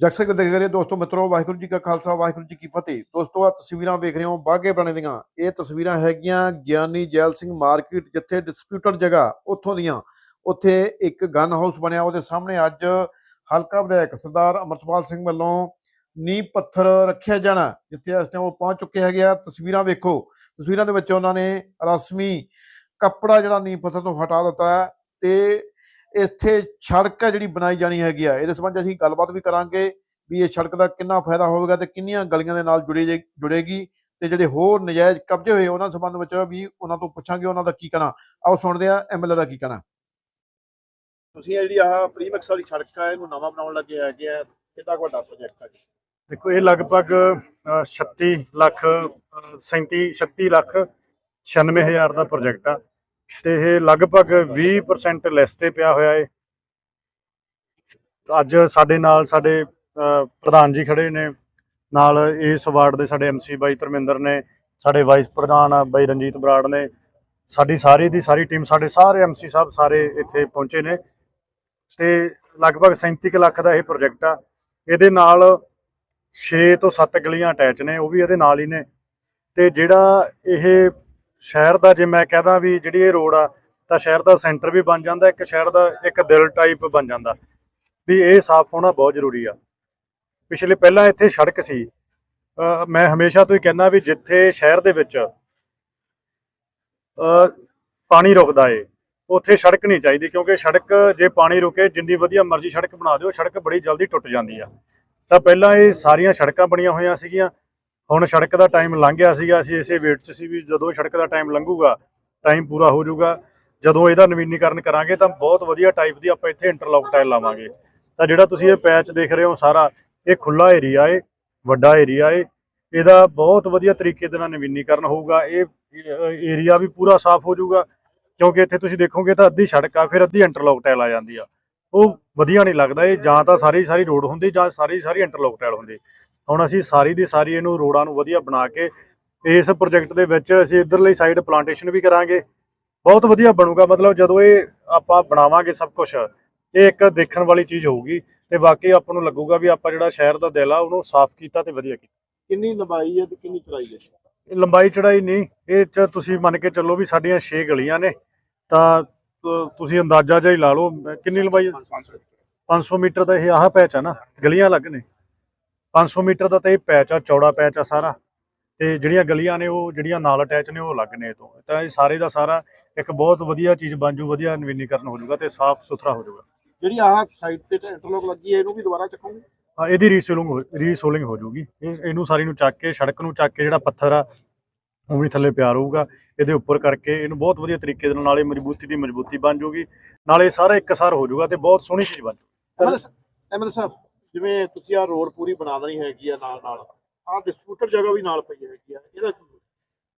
ਜਗਸਕ ਦੇਖ ਰਹੇ ਦੋਸਤੋ, ਮਿੱਤਰੋ, ਵਾਹਿਗੁਰੂ ਜੀ ਕਾ ਖਾਲਸਾ, ਵਾਹਿਗੁਰੂ ਜੀ ਕੀ ਫਤਿਹ। ਦੋਸਤੋ ਆ ਤਸਵੀਰਾਂ ਵੇਖ ਰਹੇ ਹੋ ਬਾਗੇ ਬਣੇ ਦੀਆਂ। ਇਹ ਤਸਵੀਰਾਂ ਹੈਗੀਆਂ ਗਿਆਨੀ ਜੈਲ ਸਿੰਘ ਮਾਰਕੀਟ, ਜਿੱਥੇ ਡਿਸਪਿਊਟਡ ਜਗ੍ਹਾ ਉੱਥੋਂ ਦੀਆਂ। ਉੱਥੇ ਇੱਕ ਗਨ ਹਾਊਸ ਬਣਿਆ, ਉਹਦੇ ਸਾਹਮਣੇ ਅੱਜ ਹਲਕਾ ਵਿਧਾਇਕ ਸਰਦਾਰ ਅਮਰਤਪਾਲ ਸਿੰਘ ਵੱਲੋਂ ਨੀਂਹ ਪੱਥਰ ਰੱਖਿਆ ਜਾਣਾ, ਜਿੱਥੇ ਇਸ ਟਾਈਮ ਉਹ ਪਹੁੰਚ ਚੁੱਕੇ ਹੈਗੇ ਆ। ਤਸਵੀਰਾਂ ਵੇਖੋ। ਤਸਵੀਰਾਂ ਦੇ ਵਿੱਚ ਉਹਨਾਂ ਨੇ ਰਸਮੀ ਕੱਪੜਾ ਜਿਹੜਾ ਨੀਂਹ ਪੱਥਰ ਤੋਂ ਹਟਾ ਦਿੱਤਾ ਤੇ ਇੱਥੇ ਸੜਕ ਹੈ ਜਿਹੜੀ ਬਣਾਈ ਜਾਣੀ ਹੈਗੀ ਆ। ਇਹਦੇ ਸੰਬੰਧ ਅਸੀਂ ਗੱਲਬਾਤ ਵੀ ਕਰਾਂਗੇ ਵੀ ਇਹ ਸੜਕ ਦਾ ਕਿੰਨਾ ਫਾਇਦਾ ਹੋਵੇਗਾ ਤੇ ਕਿੰਨੀਆਂ ਗਲੀਆਂ ਦੇ ਨਾਲ ਜੁੜੇ ਜੇ- ਜੁੜੇਗੀ ਤੇ ਜਿਹੜੇ ਹੋਰ ਨਜਾਇਜ਼ ਕਬਜ਼ੇ ਹੋਏ ਉਹਨਾਂ ਸੰਬੰਧ ਵਿੱਚ ਵੀ ਉਹਨਾਂ ਤੋਂ ਪੁੱਛਾਂਗੇ ਉਹਨਾਂ ਦਾ ਕੀ ਕਹਿਣਾ। ਆਓ ਸੁਣਦੇ ਆ ਐਮਐਲਏ ਦਾ ਕੀ ਕਹਿਣਾ। ਤੁਸੀਂ ਇਹ ਜਿਹੜੀ ਆਹ ਪ੍ਰੀਮੈਕਸ ਵਾਲੀ ਸੜਕ ਆ ਇਹਨੂੰ ਨਵਾਂ ਬਣਾਉਣ ਲੱਗੇ ਹੈਗੇ ਆ। ਕਿੰਨਾ ਕੁ ਵੱਡਾ ਪ੍ਰੋਜੈਕਟ ਹੈ ਦੇਖੋ ਇਹ ਲਗਭਗ ਅ, 36 ਲੱਖ ਅ, 37 36 ਲੱਖ 96 ਹਜ਼ਾਰ ਦਾ ਪ੍ਰੋਜੈਕਟ ਆ। ਤੇ ਇਹ ਲਗਭਗ 20% ਲੈਸ ਤੇ ਪਿਆ ਹੋਇਆ ਏ। ਅੱਜ ਸਾਡੇ ਨਾਲ ਸਾਡੇ ਪ੍ਰਧਾਨ ਜੀ ਖੜੇ ਨੇ। ਨਾਲ ਇਸ ਵਾਰਡ ਦੇ ਸਾਡੇ ਐਮਸੀ ਬਾਈ ਧਰਮਿੰਦਰ ਨੇ, ਸਾਡੇ ਵਾਈਸ ਪ੍ਰਧਾਨ ਬਾਈ ਰਣਜੀਤ ਬਰਾੜ ਨੇ। ਸਾਡੀ ਸਾਰੀ ਦੀ ਸਾਰੀ ਟੀਮ ਸਾਡੇ ਸਾਰੇ ਐਮਸੀ ਸਾਹਿਬ ਸਾਰੇ ਇੱਥੇ ਪਹੁੰਚੇ ਨੇ। ਤੇ ਲਗਭਗ 37 ਕੁ ਲੱਖ ਦਾ ਇਹ ਪ੍ਰੋਜੈਕਟ ਆ। ਇਹਦੇ ਨਾਲ 6 ਤੋਂ 7 ਗਲੀਆਂ ਅਟੈਚ ਨੇ, ਉਹ ਵੀ ਇਹਦੇ ਨਾਲ ਹੀ ਨੇ। ਤੇ ਜਿਹੜਾ ਇਹ ਸ਼ਹਿਰ ਦਾ ਜੇ ਮੈਂ ਕਹਦਾ ਵੀ ਜਿਹੜੀ ਇਹ ਰੋਡ ਆ, ਤਾਂ ਸ਼ਹਿਰ ਦਾ ਸੈਂਟਰ ਵੀ ਬਣ ਜਾਂਦਾ, ਇੱਕ ਸ਼ਹਿਰ ਦਾ ਇੱਕ ਦਿਲ ਟਾਈਪ ਬਣ ਜਾਂਦਾ। ਵੀ ਇਹ ਸਾਫ਼ ਹੋਣਾ ਬਹੁਤ ਜ਼ਰੂਰੀ ਆ। ਪਿਛਲੇ ਪਹਿਲਾਂ ਇੱਥੇ ਸੜਕ ਸੀ। ਮੈਂ ਹਮੇਸ਼ਾ ਤੋਂ ਹੀ ਕਹਿੰਦਾ ਵੀ ਜਿੱਥੇ ਸ਼ਹਿਰ ਦੇ ਵਿੱਚ, ਅਹ ਪਾਣੀ ਰੁਕਦਾ ਏ, ਉੱਥੇ ਸੜਕ ਨਹੀਂ ਚਾਹੀਦੀ, ਕਿਉਂਕਿ ਸੜਕ ਜੇ ਪਾਣੀ ਰੁਕੇ, ਜਿੰਨੀ ਵਧੀਆ ਮਰਜ਼ੀ ਸੜਕ ਬਣਾ ਦਿਓ, ਸੜਕ ਬੜੀ ਜਲਦੀ ਟੁੱਟ ਜਾਂਦੀ ਆ। ਤਾਂ ਪਹਿਲਾਂ ਇਹ ਸਾਰੀਆਂ ਸੜਕਾਂ ਬਣੀਆਂ ਹੋਈਆਂ ਸੀਗੀਆਂ। ਹੁਣ ਸੜਕ ਦਾ ਟਾਈਮ ਲੰਘ ਗਿਆ ਸੀਗਾ, ਅਸੀਂ ਇਸੇ ਵੇਟ 'ਚ ਸੀ ਵੀ ਜਦੋਂ ਸੜਕ ਦਾ ਟਾਈਮ ਲੰਘੂਗਾ ਟਾਈਮ ਪੂਰਾ ਹੋ ਜਾਊਗਾ। ਜਦੋਂ ਇਹਦਾ ਨਵੀਨੀਕਰਨ ਕਰਾਂਗੇ ਤਾਂ ਬਹੁਤ ਵਧੀਆ ਟਾਈਪ ਦੀ ਆਪਾਂ ਇੱਥੇ ਇੰਟਰਲੌਕ ਟਾਈਲ ਲਾਵਾਂਗੇ। ਤਾਂ ਜਿਹੜਾ ਤੁਸੀਂ ਇਹ ਪੈਚ ਦੇਖ ਰਹੇ ਹੋ ਸਾਰਾ, ਇਹ ਖੁੱਲਾ ਏਰੀਆ ਏ, ਵੱਡਾ ਏਰੀਆ ਏ। ਇਹਦਾ ਬਹੁਤ ਵਧੀਆ ਤਰੀਕੇ ਦੇ ਨਾਲ ਨਵੀਨੀਕਰਨ ਹੋਊਗਾ। ਇਹ ਏਰੀਆ ਵੀ ਪੂਰਾ ਸਾਫ਼ ਹੋ ਜਾਊਗਾ। ਕਿਉਂਕਿ ਇੱਥੇ ਤੁਸੀਂ ਦੇਖੋਗੇ ਤਾਂ ਅੱਧੀ ਸੜਕ ਆ, ਫਿਰ ਅੱਧੀ ਇੰਟਰਲੌਕ ਟਾਈਲ ਆ ਜਾਂਦੀ ਆ। ਉਹ ਵਧੀਆ ਨਹੀਂ ਲੱਗਦਾ ਇਹ, ਜਾਂ ਤਾਂ ਸਾਰੀ ਸਾਰੀ ਰੋਡ ਹੁੰਦੀ ਜਾਂ ਸਾਰੀ ਸਾਰੀ ਇੰਟਰਲੌਕ ਟਾਈਲ ਹੁੰਦੀ। ਹੁਣ ਅਸੀਂ ਸਾਰੀ ਦੀ ਸਾਰੀ ਇਹਨੂੰ ਰੋਡਾਂ ਨੂੰ ਵਧੀਆ ਬਣਾ ਕੇ ਇਸ ਪ੍ਰੋਜੈਕਟ ਦੇ ਵਿੱਚ ਅਸੀਂ ਇਧਰਲੀ ਸਾਈਡ ਪਲਾਂਟੇਸ਼ਨ ਵੀ ਕਰਾਂਗੇ। ਬਹੁਤ ਵਧੀਆ ਬਣੂਗਾ ਮਤਲਬ ਜਦੋਂ ਇਹ ਆਪਾਂ ਬਣਾਵਾਂਗੇ ਸਭ ਕੁਝ ਇਹ ਇੱਕ ਦੇਖਣ ਵਾਲੀ ਚੀਜ਼ ਹੋਊਗੀ ਤੇ ਵਾਕਈ ਆਪਾਂ ਨੂੰ ਲੱਗੂਗਾ ਵੀ ਆਪਾਂ ਜਿਹੜਾ ਸ਼ਹਿਰ ਦਾ ਦਿਲ ਆ ਉਹਨੂੰ ਸਾਫ਼ ਕੀਤਾ ਤੇ ਵਧੀਆ ਕੀਤਾ। ਕਿੰਨੀ ਲੰਬਾਈ ਹੈ ਤੇ ਕਿੰਨੀ ਚੌੜਾਈ ਹੈ? ਇਹ ਲੰਬਾਈ ਚੜਾਈ ਨਹੀਂ ਇਹ ਚ ਤੁਸੀਂ ਮੰਨ ਕੇ ਚੱਲੋ ਵੀ ਸਾਡੀਆਂ 6 ਗਲੀਆਂ ਨੇ ਤਾਂ ਤੁਸੀਂ ਅੰਦਾਜ਼ਾ ਜਿਹਾ ਹੀ ਲਾ ਲਓ ਕਿੰਨੀ ਲੰਬਾਈ ਹੈ? 500 ਮੀਟਰ। ਦਾ ਇਹ ਆਹ ਪੈਚ ਆ ਨਾ ਗਲੀਆਂ ਅਲੱਗ ਨੇ। 500 ਮੀਟਰ ਦਾ ਤਾਂ ਇਹ ਪੈਚ ਆ ਚੌੜਾ ਪੈਚ ਆ ਸਾਰਾ। ਤੇ ਜਿਹੜੀਆਂ ਗਲੀਆਂ ਨੇ ਉਹ ਜਿਹੜੀਆਂ ਨਾਲ ਅਟੈਚ ਨੇ ਉਹ ਅਲੱਗ ਨੇ ਤੋਂ। ਤਾਂ ਇਹ ਸਾਰੇ ਦਾ ਸਾਰਾ ਇੱਕ ਬਹੁਤ ਵਧੀਆ ਚੀਜ਼ ਬਣ ਜੂ ਵਧੀਆ ਨਵੀਨੀਕਰਨ ਹੋ ਜਾਊਗਾ ਤੇ ਸਾਫ਼ ਸੁਥਰਾ ਹੋ ਜਾਊਗਾ ਜਿਹੜੀ ਆਹ ਸਾਈਡ ਤੇ ਇੰਟਰਲੌਕ ਲੱਗੀ ਹੈ ਇਹਨੂੰ ਵੀ ਦੁਬਾਰਾ ਚੱਕੋਗੇ? ਹਾਂ ਇਹਦੀ ਰੀਸੋਲਿੰਗ ਰੀਸੋਲਿੰਗ ਹੋ ਜਾਊਗੀ ਇਹ ਇਹਨੂੰ ਸਾਰੀ ਨੂੰ ਚੱਕ ਕੇ ਸੜਕ ਨੂੰ ਚੱਕ ਕੇ ਜਿਹੜਾ ਪੱਥਰ ਆ ਉਹ ਵੀ ਥੱਲੇ ਪਿਆ ਰਹੂਗਾ। ਇਹਦੇ ਉੱਪਰ ਕਰਕੇ ਇਹਨੂੰ ਬਹੁਤ ਵਧੀਆ ਤਰੀਕੇ ਦੇ ਨਾਲ ਨਾਲੇ ਮਜ਼ਬੂਤੀ ਦੀ ਮਜ਼ਬੂਤੀ ਬਣ ਜਾਊਗੀ ਨਾਲੇ ਸਾਰਾ ਇੱਕਸਾਰ ਹੋ ਜਾਊਗਾ ਤੇ ਬਹੁਤ ਸੋਹਣੀ ਚੀਜ਼ ਬਣ ਜਾਊਗੀ ਐਮਐਲਏ ਸਾਹਿਬ ਜਿਵੇਂ ਤੁਸੀਂ ਆ ਰੋਡ ਪੂਰੀ ਬਣਾ ਦੇਣੀ ਹੈਗੀ ਆ ਨਾਲ ਨਾਲ, ਆਹ ਡਿਸਪਿਊਟਡ ਜਗ੍ਹਾ ਵੀ ਨਾਲ ਪਈ ਹੈਗੀ ਆ, ਇਹਦਾ ਕੀ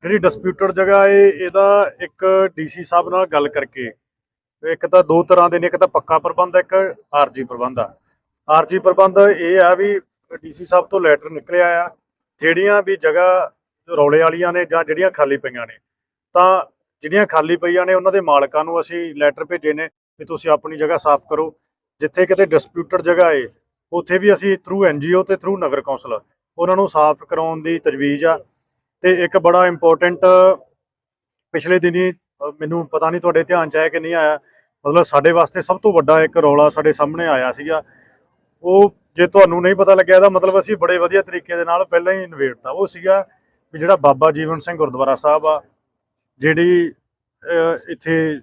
ਜਿਹੜੀ ਡਿਸਪਿਊਟਡ ਜਗ੍ਹਾ ਏ ਇਹਦਾ ਇੱਕ ਡੀਸੀ ਸਾਹਿਬ ਨਾਲ ਗੱਲ ਕਰਕੇ, ਇੱਕ ਤਾਂ ਦੋ ਤਰ੍ਹਾਂ ਦੇ ਨੇ, ਇੱਕ ਤਾਂ ਪੱਕਾ ਪ੍ਰਬੰਧ, ਇੱਕ ਆਰਜੀ ਪ੍ਰਬੰਧ ਆ। ਆਰਜੀ ਪ੍ਰਬੰਧ ਇਹ ਆ ਵੀ ਡੀਸੀ ਸਾਹਿਬ ਤੋਂ ਲੈਟਰ ਨਿਕਲਿਆ ਆ, ਜਿਹੜੀਆਂ ਵੀ ਜਗ੍ਹਾ ਰੌਲੇ ਵਾਲੀਆਂ ਨੇ ਜਾਂ ਜਿਹੜੀਆਂ ਖਾਲੀ ਪਈਆਂ ਨੇ, ਤਾਂ ਜਿਹੜੀਆਂ ਖਾਲੀ ਪਈਆਂ ਨੇ, ਉਹਨਾਂ ਦੇ ਮਾਲਕਾਂ ਨੂੰ ਅਸੀਂ ਲੈਟਰ ਭੇਜੇ ਨੇ ਵੀ ਤੁਸੀਂ ਆਪਣੀ ਜਗ੍ਹਾ ਸਾਫ਼ ਕਰੋ, ਜਿੱਥੇ ਕਿਤੇ ਡਿਸਪਿਊਟਡ ਜਗ੍ਹਾ ਏ ਉੱਥੇ ਵੀ ਅਸੀਂ ਥਰੂ ਐਨਜੀਓ ਤੇ ਥਰੂ ਨਗਰ ਕੌਂਸਲ, ਉਹਨਾਂ ਨੂੰ ਸਾਫ਼ ਕਰਾਉਣ ਦੀ ਤਜਵੀਜ਼ ਆ। ਤੇ ਇੱਕ ਬੜਾ ਇੰਪੋਰਟੈਂਟ ਪਿਛਲੇ ਦਿਨੀ ਮੈਨੂੰ ਪਤਾ ਨਹੀਂ ਤੁਹਾਡੇ ਧਿਆਨ ਚ ਆਇਆ ਕਿ ਨਹੀਂ ਆਇਆ, ਮਤਲਬ ਸਾਡੇ ਵਾਸਤੇ ਸਭ ਤੋਂ ਵੱਡਾ ਇੱਕ ਰੌਲਾ ਸਾਡੇ ਸਾਹਮਣੇ ਆਇਆ ਸੀਗਾ। ਉਹ ਜੇ ਤੁਹਾਨੂੰ ਨਹੀਂ ਪਤਾ ਲੱਗਿਆ ਤਾਂ ਮਤਲਬ ਅਸੀਂ ਬੜੇ ਵਧੀਆ ਤਰੀਕੇ ਦੇ ਨਾਲ ਪਹਿਲਾਂ ਹੀ ਨਿਬੇੜਤਾ ਉਹ ਸੀਗਾ ਵੀ ਜਿਹੜਾ ਬਾਬਾ ਜੀਵਨ ਸਿੰਘ ਗੁਰਦੁਆਰਾ ਸਾਹਿਬ ਆ, ਜਿਹੜੀ ਇੱਥੇ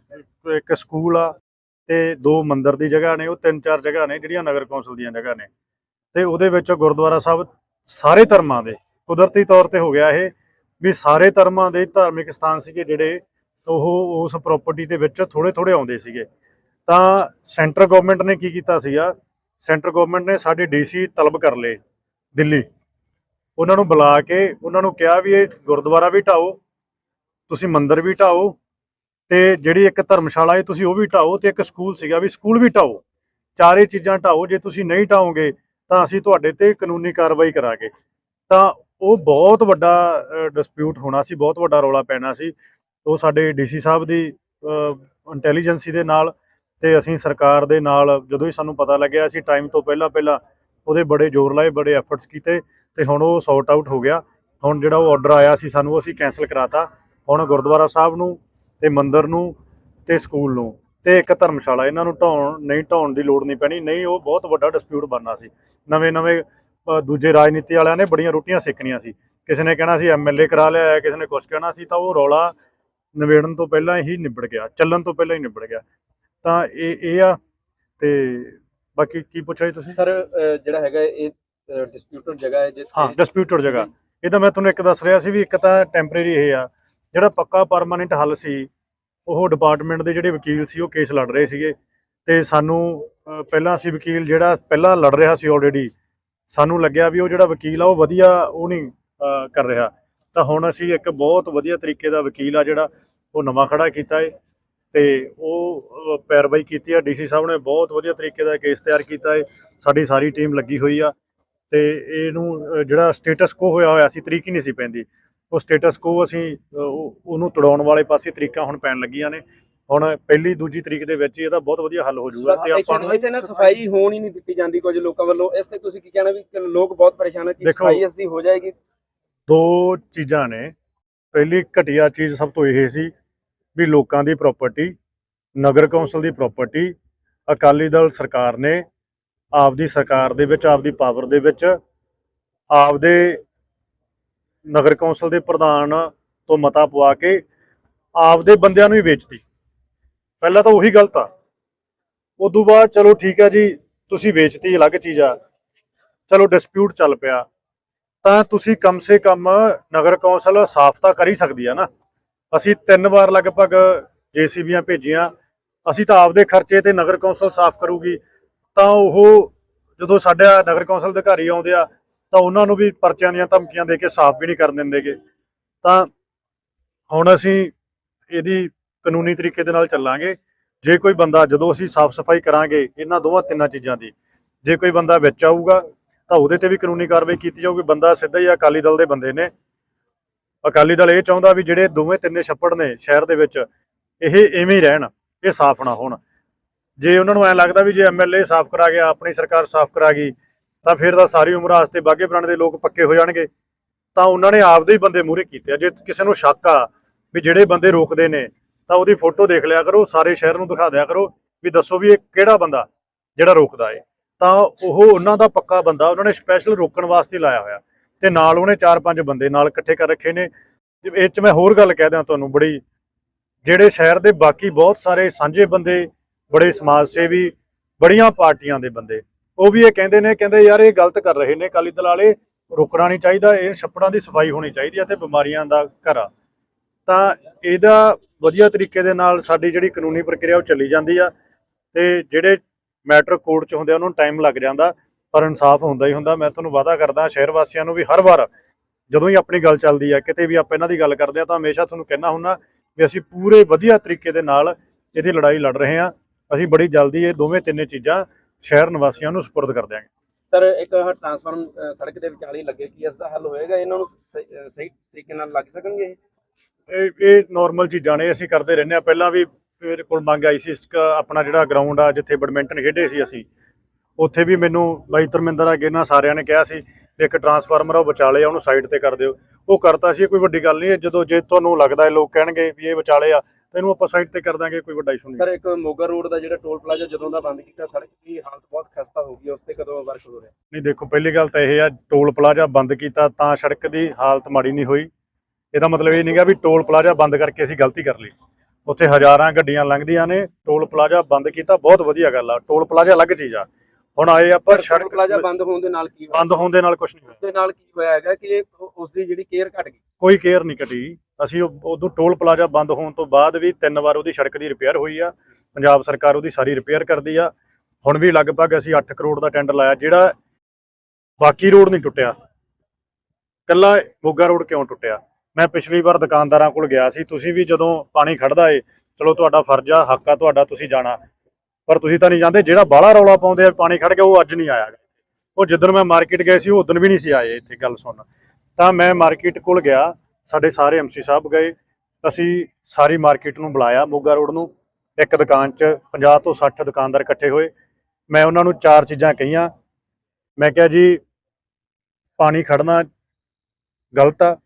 ਇੱਕ ਸਕੂਲ ਆ ਤੇ ਦੋ ਮੰਦਿਰ ਦੀ ਜਗ੍ਹਾ ਨੇ, ਉਹ ਤਿੰਨ ਚਾਰ ਜਗ੍ਹਾ ਨੇ ਜਿਹੜੀਆਂ ਨਗਰ ਕੌਂਸਲ ਦੀਆਂ ਜਗ੍ਹਾ ਨੇ। ਤੇ ਉਹਦੇ ਵਿੱਚ ਗੁਰਦੁਆਰਾ ਸਾਹਿਬ ਸਾਰੇ ਧਰਮਾਂ ਦੇ, ਕੁਦਰਤੀ ਤੌਰ ਤੇ ਹੋ ਗਿਆ ਇਹ, ਵੀ ਸਾਰੇ ਧਰਮਾਂ ਦੇ ਧਾਰਮਿਕ ਸਥਾਨ ਸੀਗੇ ਜਿਹੜੇ ਉਹ ਉਸ ਪ੍ਰਾਪਰਟੀ ਦੇ ਵਿੱਚ ਥੋੜੇ ਥੋੜੇ ਆਉਂਦੇ ਸੀਗੇ। ਤਾਂ ਸੈਂਟਰ ਗਵਰਨਮੈਂਟ ਨੇ ਕੀ ਕੀਤਾ ਸੀਗਾ, ਸੈਂਟਰ ਗਵਰਨਮੈਂਟ ਨੇ ਸਾਡੇ ਡੀਸੀ ਤਲਬ ਕਰ ਲਏ ਦਿੱਲੀ। ਉਹਨਾਂ ਨੂੰ ਬੁਲਾ ਕੇ ਉਹਨਾਂ ਨੂੰ ਕਿਹਾ ਵੀ ਇਹ ਗੁਰਦੁਆਰਾ ਵੀ ਢਾਓ, ਤੁਸੀਂ ਮੰਦਿਰ ਵੀ ਢਾਓ ਤੇ ਜਿਹੜੀ ਇੱਕ ਧਰਮਸ਼ਾਲਾ ਹੈ, ਤੁਸੀਂ ਉਹ ਵੀ ਢਾਓ ਤੇ ਇੱਕ ਸਕੂਲ ਸੀਗਾ ਵੀ ਸਕੂਲ ਵੀ ਢਾਓ। ਚਾਰੇ ਚੀਜ਼ਾਂ ਢਾਓ, ਜੇ ਤੁਸੀਂ ਨਹੀਂ ਢਾਓਗੇ ਤਾਂ ਅਸੀਂ ਤੁਹਾਡੇ ਤੇ ਕਾਨੂੰਨੀ ਕਾਰਵਾਈ ਕਰਾਂਗੇ। ਤਾਂ ਉਹ ਬਹੁਤ ਵੱਡਾ ਡਿਸਪਿਊਟ ਹੋਣਾ ਸੀ, ਬਹੁਤ ਵੱਡਾ ਰੌਲਾ ਪੈਣਾ ਸੀ। ਉਹ ਸਾਡੇ ਡੀਸੀ ਸਾਹਿਬ ਦੀ ਇੰਟੈਲੀਜੈਂਸੀ ਦੇ ਨਾਲ ਤੇ ਅਸੀਂ ਸਰਕਾਰ ਦੇ ਨਾਲ ਜਦੋਂ ਹੀ ਸਾਨੂੰ ਪਤਾ ਲੱਗਿਆ, ਅਸੀਂ ਟਾਈਮ ਤੋਂ ਪਹਿਲਾਂ ਪਹਿਲਾਂ ਉਹਦੇ ਬੜੇ ਜ਼ੋਰ ਲਾਏ, ਬੜੇ ਐਫਰਟਸ ਕੀਤੇ ਤੇ ਹੁਣ ਉਹ ਸੌਟ ਆਊਟ ਹੋ ਗਿਆ। ਹੁਣ ਜਿਹੜਾ ਉਹ ਆਰਡਰ ਆਇਆ ਸੀ ਸਾਨੂੰ ਉਹ ਅਸੀਂ ਕੈਨਸਲ ਕਰਾਤਾ। ਹੁਣ ਗੁਰਦੁਆਰਾ ਸਾਹਿਬ ਨੂੰ ਤੇ ਮੰਦਿਰ ਨੂੰ ਤੇ ਸਕੂਲ ਨੂੰ ਤੇ ਇੱਕ ਧਰਮਸ਼ਾਲਾ ਇਹਨਾਂ ਨੂੰ ਢਾਉਣ ਨਹੀਂ ਢਾਉਣ ਦੀ ਲੋੜ ਨਹੀਂ ਪੈਣੀ ਨਹੀਂ ਉਹ ਬਹੁਤ ਵੱਡਾ ਡਿਸਪਿਊਟ ਬਣਨਾ ਸੀ। ਨਵੇਂ ਨਵੇਂ ਅ, ਦੂਜੇ ਰਾਜਨੀਤੀ ਵਾਲਿਆਂ ਨੇ ਬੜੀਆਂ ਰੋਟੀਆਂ ਸੇਕਣੀਆਂ ਸੀ। ਕਿਸੇ ਨੇ ਕਹਿਣਾ ਸੀ ਐਮਐਲਏ ਕਰਾ ਲਿਆ ਕਿਸੇ ਨੇ ਕੁਛ ਕਹਿਣਾ ਸੀ ਤਾਂ ਉਹ ਰੌਲਾ ਨਿਬੇੜਨ ਤੋਂ ਪਹਿਲਾਂ ਹੀ ਨਿਬੜ ਗਿਆ ਚੱਲਣ ਤੋਂ ਪਹਿਲਾਂ ਹੀ ਨਿਬੜ ਗਿਆ। ਤਾਂ ਇਹ ਇਹ ਆ ਤੇ ਬਾਕੀ ਕੀ ਪੁੱਛਿਆ ਤੁਸੀਂ? ਸਰ ਜਿਹੜਾ ਹੈਗਾ ਇਹ ਡਿਸਪਿਊਟਡ ਜਗ੍ਹਾ ਹੈ ਜਿੱਥੇ ਹਾਂ ਡਿਸਪਿਊਟਡ ਜਗ੍ਹਾ। ਇਹ ਤਾਂ ਮੈਂ ਤੁਹਾਨੂੰ ਇੱਕ ਦੱਸ ਰਿਹਾ ਸੀ ਵੀ ਇੱਕ ਤਾਂ ਟੈਂਪਰੇਰੀ ਇਹ ਆ ਜਿਹੜਾ ਪੱਕਾ ਪਰਮਾਨੈਂਟ ਹੱਲ ਸੀ, ਉਹ ਡਿਪਾਰਟਮੈਂਟ ਦੇ ਜਿਹੜੇ ਵਕੀਲ ਸੀ, ਉਹ ਕੇਸ ਲੜ ਰਹੇ ਸੀਗੇ। ਤੇ ਸਾਨੂੰ ਪਹਿਲਾਂ ਅਸੀਂ ਵਕੀਲ ਜਿਹੜਾ ਪਹਿਲਾਂ ਲੜ ਰਿਹਾ ਸੀ ਆਲਰੇਡੀ ਸਾਨੂੰ ਲੱਗਿਆ ਵੀ ਉਹ ਜਿਹੜਾ ਵਕੀਲ ਆ, ਉਹ ਵਧੀਆ ਉਹ ਨਹੀਂ ਕਰ ਰਿਹਾ। ਤਾਂ ਹੁਣ ਅਸੀਂ ਇੱਕ ਬਹੁਤ ਵਧੀਆ ਤਰੀਕੇ ਦਾ ਵਕੀਲ ਆ ਜਿਹੜਾ, ਉਹ ਨਵਾਂ ਖੜਾ ਕੀਤਾ ਏ। ਤੇ ਉਹ ਪੈਰਵਾਈ ਕੀਤੀ ਆ। ਡੀਸੀ ਸਾਹਿਬ ਨੇ ਬਹੁਤ ਵਧੀਆ ਤਰੀਕੇ ਦਾ ਕੇਸ ਤਿਆਰ ਕੀਤਾ ਏ। ਸਾਡੀ ਸਾਰੀ ਟੀਮ ਲੱਗੀ ਹੋਈ ਆ। ਤੇ ਇਹਨੂੰ ਜਿਹੜਾ ਸਟੇਟਸ ਕੋ ਹੋਇਆ ਹੋਇਆ ਸੀ, ਤਰੀਕ ਹੀ ਨਹੀਂ ਸੀ ਪੈਂਦੀ। ਉਹ ਸਟੇਟਸ ਕੋ ਅਸੀਂ ਉਹਨੂੰ ਤੁੜਾਉਣ ਵਾਲੇ ਪਾਸੇ ਤਰੀਕਾਂ ਹੁਣ ਪੈਣ ਲੱਗੀਆਂ ਨੇ। ਹੁਣ ਪਹਿਲੀ ਦੂਜੀ ਤਰੀਕ ਦੇ ਵਿੱਚ ਇਹਦਾ ਬਹੁਤ ਵਧੀਆ ਹੱਲ ਹੋ ਜਾਊਗਾ ਤੇ ਆਪਾਂ ਨੂੰ ਇੱਥੇ ਨਾ ਸਫ਼ਾਈ ਹੋਣ ਹੀ ਨਹੀਂ ਦਿੱਤੀ ਜਾਂਦੀ ਕੁਝ ਲੋਕਾਂ ਵੱਲੋਂ। ਇਸ ਤੇ ਤੁਸੀਂ ਕੀ ਕਹਿਣਾ ਵੀ ਲੋਕ ਬਹੁਤ ਪਰੇਸ਼ਾਨ ਹੈ ਕਿ ਸਫ਼ਾਈ ਇਸ ਦੀ ਹੋ ਜਾਏਗੀ? ਦੋ ਚੀਜ਼ਾਂ ਨੇ। ਪਹਿਲੀ ਘਟੀਆ ਚੀਜ਼ ਸਭ ਤੋਂ ਇਹ ਸੀ ਵੀ ਲੋਕਾਂ ਦੀ ਪ੍ਰਾਪਰਟੀ ਨਗਰ ਕੌਂਸਲ ਦੀ ਪ੍ਰਾਪਰਟੀ ਅਕਾਲੀ ਦਲ ਸਰਕਾਰ ਨੇ ਆਪਦੀ ਸਰਕਾਰ ਦੇ ਵਿੱਚ ਆਪਦੀ ਪਾਵਰ ਦੇ ਵਿੱਚ ਆਪਦੇ ਨਗਰ ਕੌਂਸਲ ਦੇ ਪ੍ਰਧਾਨ ਤੋਂ ਮਤਾ ਪਵਾ ਕੇ ਆਪਦੇ ਬੰਦਿਆਂ ਨੂੰ ਹੀ ਵੇਚਤੀ। ਪਹਿਲਾਂ ਤਾਂ ਉਹੀ ਗਲਤ ਆ। ਉਦੋਂ ਬਾਅਦ ਚਲੋ ਠੀਕ ਹੈ ਜੀ, ਤੁਸੀਂ ਵੇਚਤੀ, ਅਲੱਗ ਚੀਜ਼ ਆ। ਚਲੋ ਡਿਸਪਿਊਟ ਚੱਲ ਪਿਆ। ਤਾਂ ਤੁਸੀਂ ਕਮ ਸੇ ਕਮ ਨਗਰ ਕੌਂਸਲ ਸਾਫ਼ ਤਾਂ ਕਰ ਹੀ ਸਕਦੀ ਆ ਨਾ। ਅਸੀਂ ਤਿੰਨ ਵਾਰ ਲਗਭਗ ਜੀਸੀਬੀਆਂ ਭੇਜੀਆਂ। ਅਸੀਂ ਤਾਂ ਆਪਦੇ ਖਰਚੇ ਤੇ ਨਗਰ ਕੌਂਸਲ ਸਾਫ਼ ਕਰੂਗੀ। ਤਾਂ ਉਹ ਜਦੋਂ ਸਾਡਾ ਨਗਰ ਕੌਂਸਲ ਅਧਿਕਾਰੀ ਆਉਂਦੇ ਆ ਤਾਂ ਉਹਨਾਂ ਨੂੰ ਵੀ ਪਰਚਿਆਂ ਦੀਆਂ ਧਮਕੀਆਂ ਦੇ ਕੇ ਸਾਫ਼ ਵੀ ਨਹੀਂ ਕਰਨ ਦਿੰਦੇਗੇ। ਤਾਂ ਹੁਣ ਅਸੀਂ ਇਹਦੀ ਕਾਨੂੰਨੀ ਤਰੀਕੇ ਦੇ ਨਾਲ ਚੱਲਾਂਗੇ। ਜੇ ਕੋਈ ਬੰਦਾ, ਜਦੋਂ ਅਸੀਂ ਸਾਫ਼ ਸਫ਼ਾਈ ਕਰਾਂਗੇ ਇਹਨਾਂ ਦੋਵਾਂ ਤਿੰਨਾਂ ਚੀਜ਼ਾਂ ਦੀ, ਜੇ ਕੋਈ ਬੰਦਾ ਵਿੱਚ ਆਊਗਾ ਤਾਂ ਉਹਦੇ ਤੇ ਵੀ ਕਾਨੂੰਨੀ ਕਾਰਵਾਈ ਕੀਤੀ ਜਾਊਗੀ। ਬੰਦਾ ਸਿੱਧਾ ਹੀ ਅਕਾਲੀ ਦਲ ਦੇ ਬੰਦੇ ਨੇ। ਅਕਾਲੀ ਦਲ ਇਹ ਚਾਹੁੰਦਾ ਵੀ ਜਿਹੜੇ ਦੋਵੇਂ ਤਿੰਨੇ ਛੱਪੜ ਨੇ ਸ਼ਹਿਰ ਦੇ ਵਿੱਚ, ਇਹ ਐਵੇਂ ਹੀ ਰਹਿਣ, ਇਹ ਸਾਫ਼ ਨਾ ਹੋਣ। ਜੇ ਉਹਨਾਂ ਨੂੰ ਐ ਲੱਗਦਾ ਵੀ ਜੇ ਐਮਐਲਏ ਸਾਫ਼ ਕਰਾ ਗਿਆ, ਆਪਣੀ ਸਰਕਾਰ ਸਾਫ਼ ਕਰਾ ਗਈ ਤਾਂ ਫਿਰ ਤਾਂ ਸਾਰੀ ਉਮਰ ਵਾਸਤੇ ਬਾਗੇ ਪੁਰਾਣੇ ਦੇ ਲੋਕ ਪੱਕੇ ਹੋ ਜਾਣਗੇ। ਤਾਂ ਉਹਨਾਂ ਨੇ ਆਪਦੇ ਹੀ ਬੰਦੇ ਮੂਹਰੇ ਕੀਤੇ ਆ। ਜੇ ਕਿਸੇ ਨੂੰ ਸ਼ੱਕ ਆ ਵੀ ਜਿਹੜੇ ਬੰਦੇ ਰੋਕਦੇ ਨੇ, ਤਾਂ ਉਹਦੀ ਫੋਟੋ ਦੇਖ ਲਿਆ ਕਰੋ, ਸਾਰੇ ਸ਼ਹਿਰ ਨੂੰ ਦਿਖਾ ਦਿਆ ਕਰੋ ਵੀ ਦੱਸੋ ਵੀ ਇਹ ਕਿਹੜਾ ਬੰਦਾ ਜਿਹੜਾ ਰੋਕਦਾ ਏ। ਤਾਂ ਉਹ ਉਹਨਾਂ ਦਾ ਪੱਕਾ ਬੰਦਾ, ਉਹਨਾਂ ਨੇ ਸਪੈਸ਼ਲ ਰੋਕਣ ਵਾਸਤੇ ਲਾਇਆ ਹੋਇਆ। ਤੇ ਨਾਲ ਉਹਨੇ 4-5 ਬੰਦੇ ਨਾਲ ਇਕੱਠੇ ਕਰ ਰੱਖੇ ਨੇ। ਇਹ ਚ ਮੈਂ ਹੋਰ ਗੱਲ ਕਹਿ ਦਿਆਂ ਤੁਹਾਨੂੰ ਬੜੀ, ਜਿਹੜੇ ਸ਼ਹਿਰ ਦੇ ਬਾਕੀ ਬਹੁਤ ਸਾਰੇ ਸਾਂਝੇ ਬੰਦੇ, ਬੜੇ ਸਮਾਜ ਸੇਵੀ, ਬੜੀਆਂ ਪਾਰਟੀਆਂ ਦੇ ਬੰਦੇ। ਉਹ ਵੀ ਇਹ ਕਹਿੰਦੇ ਨੇ, ਕਹਿੰਦੇ ਯਾਰ ਇਹ ਗਲਤ ਕਰ ਰਹੇ ਨੇ ਕਾਲੀ ਦਲ ਵਾਲੇ, ਰੁਕਣਾ ਨਹੀਂ ਚਾਹੀਦਾ, ਇਹ ਛੱਪੜਾਂ ਦੀ ਸਫ਼ਾਈ ਹੋਣੀ ਚਾਹੀਦੀ ਹੈ ਤੇ ਬਿਮਾਰੀਆਂ ਦਾ ਘਰ ਆ। ਤਾਂ ਇਹਦਾ ਵਧੀਆ ਤਰੀਕੇ ਦੇ ਨਾਲ ਸਾਡੀ ਜਿਹੜੀ ਕਾਨੂੰਨੀ ਪ੍ਰਕਿਰਿਆ ਉਹ ਚੱਲੀ ਜਾਂਦੀ ਆ ਤੇ ਜਿਹੜੇ ਮੈਟਰ ਕੋਰਟ 'ਚ ਹੁੰਦੇ ਆ, ਉਹਨਾਂ ਨੂੰ ਟਾਈਮ ਲੱਗ ਜਾਂਦਾ, ਪਰ ਇਨਸਾਫ ਹੁੰਦਾ ਹੀ ਹੁੰਦਾ। ਮੈਂ ਤੁਹਾਨੂੰ ਵਾਅਦਾ ਕਰਦਾ, ਸ਼ਹਿਰ ਵਾਸੀਆਂ ਨੂੰ ਵੀ ਹਰ ਵਾਰ ਜਦੋਂ ਹੀ ਆਪਣੀ ਗੱਲ ਚੱਲਦੀ ਆ, ਕਿਤੇ ਵੀ ਆਪਾਂ ਇਹਨਾਂ ਦੀ ਗੱਲ ਕਰਦੇ ਆ, ਤਾਂ ਹਮੇਸ਼ਾ ਤੁਹਾਨੂੰ ਕਹਿਣਾ ਹੁੰਦਾ ਵੀ ਅਸੀਂ ਪੂਰੇ ਵਧੀਆ ਤਰੀਕੇ ਦੇ ਨਾਲ ਇਹਦੀ ਲੜਾਈ ਲੜ ਰਹੇ ਆ। ਅਸੀਂ ਬੜੀ ਜਲਦੀ ਇਹ ਦੋਵੇਂ ਤਿੰਨੇ ਚੀਜ਼ਾਂ ਸ਼ਹਿਰ ਨਿਵਾਸੀਆਂ ਨੂੰ ਸਪੁਰਦ ਕਰ ਦਿਆਂਗੇ। ਸਰ ਇੱਕ ਟਰਾਂਸਫਾਰਮ ਸੜਕ ਦੇ ਵਿਚਾਲੇ ਲੱਗੇ ਕੀ ਇਸ ਦਾ ਹੱਲ ਹੋਏਗਾ? ਇਹਨਾਂ ਨੂੰ ਸਹੀ ਤਰੀਕੇ ਨਾਲ ਲੱਗ ਸਕਣਗੇ ਇਹ? ਇਹ ਨਾਰਮਲ ਚੀਜ਼ਾਂ ਨੇ ਅਸੀਂ ਕਰਦੇ ਰਹਿੰਦੇ ਆ ਪਹਿਲਾਂ ਵੀ ਮੇਰੇ ਕੋਲ ਮੰਗ ਆਈ ਸੀ ਆਪਣਾ ਜਿਹੜਾ ਗਰਾਊਂਡ ਆ ਜਿੱਥੇ ਬੈਡਮਿੰਟਨ ਖੇਡੇ ਸੀ ਅਸੀਂ ਉੱਥੇ ਵੀ ਮੈਨੂੰ ਬਾਈ ਧਰਮਿੰਦਰ ਅੱਗੇ ਨਾਲ ਸਾਰਿਆਂ ਨੇ ਕਿਹਾ ਸੀ ਇੱਕ ਟਰਾਂਸਫਾਰਮਰ ਉਹ ਵਿਚਾਲੇ ਆ ਉਹਨੂੰ ਸਾਈਡ ਤੇ ਕਰ ਦਿਓ। ਉਹ ਕਰਤਾ ਸੀ ਕੋਈ ਵੱਡੀ ਗੱਲ ਨਹੀਂ ਜਦੋਂ ਜੇ ਤੁਹਾਨੂੰ ਲੱਗਦਾ ਹੈ ਲੋਕ ਕਹਿਣਗੇ ਵੀ ਇਹ ਵਿਚਾਲੇ ਆ ਤਾਂ ਇਹਨੂੰ ਆਪਾਂ ਸਾਈਡ ਤੇ ਕਰ ਦਾਂਗੇ ਕੋਈ ਵੱਡਾ ਇਸ਼ੂ ਨਹੀਂ। ਸਰ ਇੱਕ ਮੋਗਾ ਰੋਡ ਦਾ ਜਿਹੜਾ ਟੋਲ ਪਲਾਜ਼ਾ ਜਦੋਂ ਦਾ ਬੰਦ ਕੀਤਾ ਸੜਕ ਦੀ ਹਾਲਤ ਬਹੁਤ ਖਸਤਾ ਹੋ ਗਈ ਉਸ ਤੇ ਕਦੋਂ ਵਰਕ ਹੋ ਰਿਹਾ? ਨਹੀਂ ਦੇਖੋ ਪਹਿਲੀ ਗੱਲ ਤਾਂ ਇਹ ਆ ਟੋਲ ਪਲਾਜ਼ਾ ਬੰਦ ਕੀਤਾ ਤਾਂ ਸੜਕ ਦੀ ਹਾਲਤ ਮਾੜੀ ਨਹੀਂ ਹੋਈ। ਇਹਦਾ ਮਤਲਬ ਇਹ ਨਹੀਂਗਾ ਵੀ ਟੋਲ ਪਲਾਜ਼ਾ ਬੰਦ ਕਰਕੇ ਅਸੀਂ ਗਲਤੀ ਕਰ ਲਈ। ਉੱਥੇ ਹਜ਼ਾਰਾਂ ਗੱਡੀਆਂ ਲੰਘਦੀਆਂ ਨੇ ਟੋਲ ਪਲਾਜ਼ਾ ਬੰਦ ਕੀਤਾ ਬਹੁਤ ਵਧੀਆ ਗੱਲ ਆ। ਟੋਲ ਪਲਾਜ਼ਾ ਅਲੱਗ ਚੀਜ਼ ਆ। ਹੁਣ ਆਏ ਆਪਾਂ ਪਰ ਸੜਕ ਪਲਾਜ਼ਾ ਬੰਦ ਹੋਣ ਦੇ ਨਾਲ ਕੀ ਹੋਇਆ? ਬੰਦ ਹੋਣ ਦੇ ਨਾਲ ਕੁਝ ਨਹੀਂ ਹੋਇਆ। ਉਸ ਦੇ ਨਾਲ ਕੀ ਹੋਇਆ ਹੈਗਾ ਕਿ ਉਸ ਦੀ ਜਿਹੜੀ ਕੇਅਰ ਘਟ ਗਈ? ਕੋਈ ਕੇਅਰ ਨਹੀਂ ਘਟੀ ਅਸੀਂ ਉਦੋਂ ਟੋਲ ਪਲਾਜ਼ਾ ਬੰਦ ਹੋਣ ਤੋਂ ਬਾਅਦ ਵੀ ਤਿੰਨ ਵਾਰ ਉਹਦੀ ਸੜਕ ਦੀ ਰਿਪੇਅਰ ਹੋਈ ਆ। ਪੰਜਾਬ ਸਰਕਾਰ ਉਹਦੀ ਸਾਰੀ ਰਿਪੇਅਰ ਕਰਦੀ ਆ। ਹੁਣ ਵੀ ਲਗਭਗ ਅਸੀਂ 8 ਕਰੋੜ ਦਾ ਟੈਂਡਰ ਲਾਇਆ, ਜਿਹੜਾ ਬਾਕੀ ਰੋਡ ਨਹੀਂ ਟੁੱਟਿਆ। ਕੱਲਾ ਮੋਗਾ ਰੋਡ ਕਿਉਂ ਟੁੱਟਿਆ? ਮੈਂ ਪਿਛਲੀ ਵਾਰ ਦੁਕਾਨਦਾਰਾਂ ਕੋਲ ਗਿਆ ਸੀ। ਤੁਸੀਂ ਵੀ ਜਦੋਂ ਪਾਣੀ ਖੜਦਾ ਏ, ਚਲੋ ਤੁਹਾਡਾ ਫਰਜ਼ ਆ, ਹੱਕ ਆ ਤੁਹਾਡਾ, ਤੁਸੀਂ ਜਾਣਾ। ਪਰ ਤੁਸੀਂ ਤਾਂ ਨਹੀਂ ਜਾਂਦੇ, ਜਿਹੜਾ ਬਾਹਲਾ ਰੌਲਾ ਪਾਉਂਦੇ ਆ, ਪਾਣੀ ਖੜ ਗਿਆ, ਉਹ ਅੱਜ ਨਹੀਂ ਆਇਆ। ਉਹ ਜਿੱਦਣ ਮੈਂ ਮਾਰਕੀਟ ਗਏ ਸੀ, ਉਹ ਉਦੋਂ ਵੀ ਨਹੀਂ ਸੀ ਆਏ ਇੱਥੇ, ਗੱਲ ਸੁਣ। ਤਾਂ ਮੈਂ ਮਾਰਕੀਟ ਕੋਲ ਗਿਆ, ਸਾਡੇ ਸਾਰੇ ਐਮਸੀ ਸਾਹਿਬ ਗਏ, ਅਸੀਂ ਸਾਰੀ ਮਾਰਕੀਟ ਨੂੰ ਬੁਲਾਇਆ ਮੋਗਾ ਰੋਡ ਨੂੰ। ਇੱਕ ਦੁਕਾਨ 'ਚ 50 ਤੋਂ 60 ਦੁਕਾਨਦਾਰ ਇਕੱਠੇ ਹੋਏ। ਮੈਂ ਉਹਨਾਂ ਨੂੰ ਚਾਰ ਚੀਜ਼ਾਂ ਕਹੀਆਂ। ਮੈਂ ਕਿਹਾ ਜੀ, ਪਾਣੀ ਖੜਨਾ ਗਲਤ ਆ,